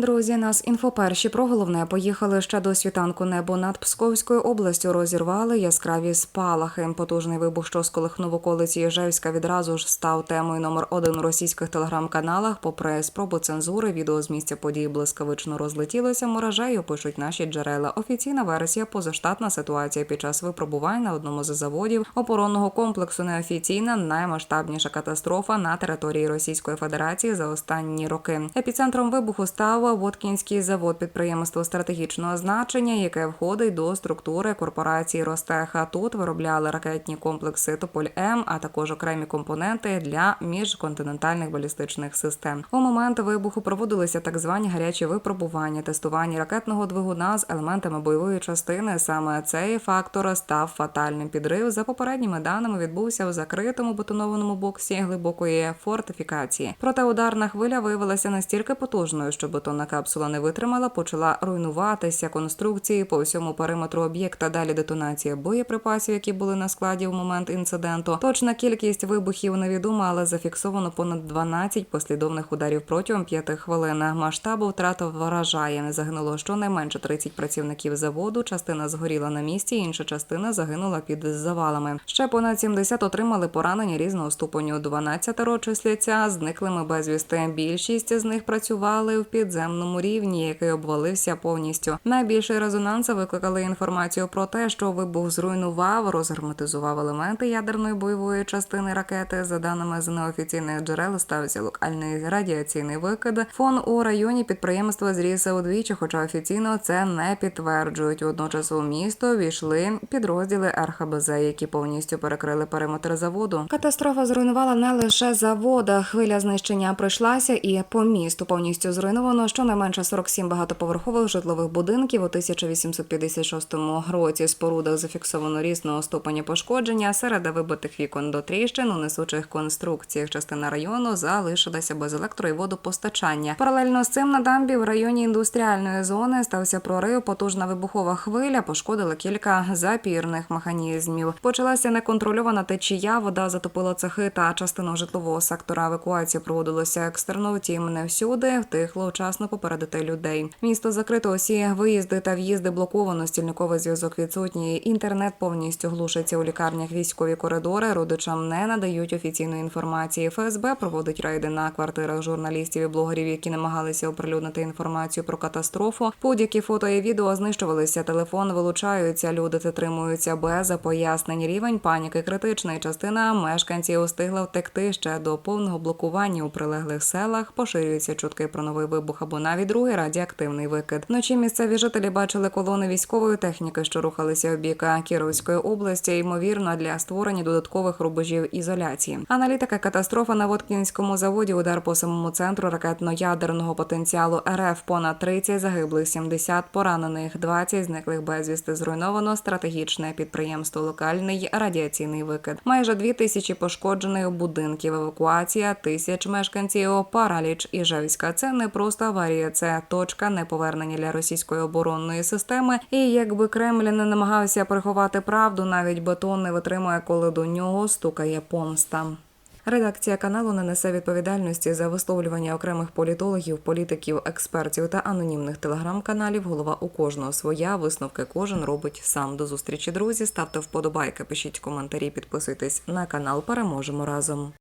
Друзі, нас інфоперші про головне поїхали ще до світанку. Небо над Псковською областю розірвали яскраві спалахи. Потужний вибух, що сколихнув околиці Єжевська, відразу ж став темою номер один у російських телеграм-каналах. Попри спробу цензури, відео з місця події блискавично розлетілося мережею. Пишуть наші джерела. Офіційна версія позаштатна ситуація під час випробувань на одному з заводів оборонного комплексу. Неофіційна наймасштабніша катастрофа на території Російської Федерації за останні роки. Епіцентром вибуху став Воткінський завод підприємство стратегічного значення, яке входить до структури корпорації Ростеха. Тут виробляли ракетні комплекси Тополь М, а також окремі компоненти для міжконтинентальних балістичних систем. У момент вибуху проводилися так звані гарячі випробування, тестування ракетного двигуна з елементами бойової частини. Саме цей фактор став фатальним. Підрив за попередніми даними відбувся у закритому бетонованому боксі глибокої фортифікації. Проте ударна хвиля виявилася настільки потужною, що бетонна капсула не витримала, почала руйнуватися конструкції по всьому периметру об'єкта. Далі детонація боєприпасів, які були на складі в момент інциденту. Точна кількість вибухів невідома, але зафіксовано понад 12 послідовних ударів протягом 5 хвилин. Масштабу втрат вражає. Загинуло щонайменше 30 працівників заводу. Частина згоріла на місці, інша частина загинула під завалами. Ще понад 70 отримали поранення різного ступеню. 12 числяться зниклими безвісти. Більшість з них працювали в підземному рівні, який обвалився повністю. Найбільший резонанс викликали інформацію про те, що вибух зруйнував, розгерметизував елементи ядерної бойової частини ракети. За даними з неофіційних джерел, стався локальний радіаційний викид. Фон у районі підприємства зріс удвічі, хоча офіційно це не підтверджують. Водночас у місто війшли підрозділи РХБЗ, які повністю перекрили периметр заводу. Катастрофа зруйнувала не лише завода. Хвиля знищення пройшлася і по місту повністю зруйновано щонайменше 47 багатоповерхових житлових будинків у 1856 році. Спорудах зафіксовано різного ступеня пошкодження. Серед вибитих вікон до тріщин у несучих конструкціях частина району залишилася без електро і водопостачання. Паралельно з цим на дамбі в районі індустріальної зони стався прорив. Потужна вибухова хвиля пошкодила кілька запірних механізмів. Почалася неконтрольована течія. Вода затопила цехи та частину житлового сектора. Евакуація проводилася екстерно. Втім, не всюди втихло вчасно попередити людей. Місто закрито. Усі виїзди та в'їзди блоковано. Стільниковий зв'язок відсутній. Інтернет повністю глушиться у лікарнях. Військові коридори родичам не надають офіційної інформації. ФСБ проводить рейди на квартирах журналістів і блогерів, які намагалися оприлюднити інформацію про катастрофу. Будь-які фото і відео знищувалися. Телефон вилучаються. Люди затримуються без пояснень. Рівень паніки критичний. Частина мешканців встигла втекти ще до повного блокування у прилеглих селах. Поширюються чутки про новий вибух або навіть другий радіоактивний викид. Вночі місцеві жителі бачили колони військової техніки, що рухалися в бік Кіровської області, ймовірно, для створення додаткових рубежів ізоляції. Аналітика катастрофа на Воткінському заводі. Удар по самому центру ракетно-ядерного потенціалу РФ. Понад 30 загиблих, 70 поранених, 20 зниклих безвісти. Зруйновано стратегічне підприємство. Локальний радіаційний викид. Майже дві тисячі пошкоджених будинків. Евакуація тисяч мешканців. Параліч Іжевська. Це не просто аварія, це точка неповернення для російської оборонної системи. І якби Кремль не намагався приховати правду, навіть бетон не витримує, коли до нього стукає помста. Редакція каналу не несе відповідальності за висловлювання окремих політологів, політиків, експертів та анонімних телеграм-каналів. Голова у кожного своя. Висновки кожен робить сам. До зустрічі, друзі. Ставте вподобайки, пишіть коментарі, підписуйтесь на канал. Переможемо разом.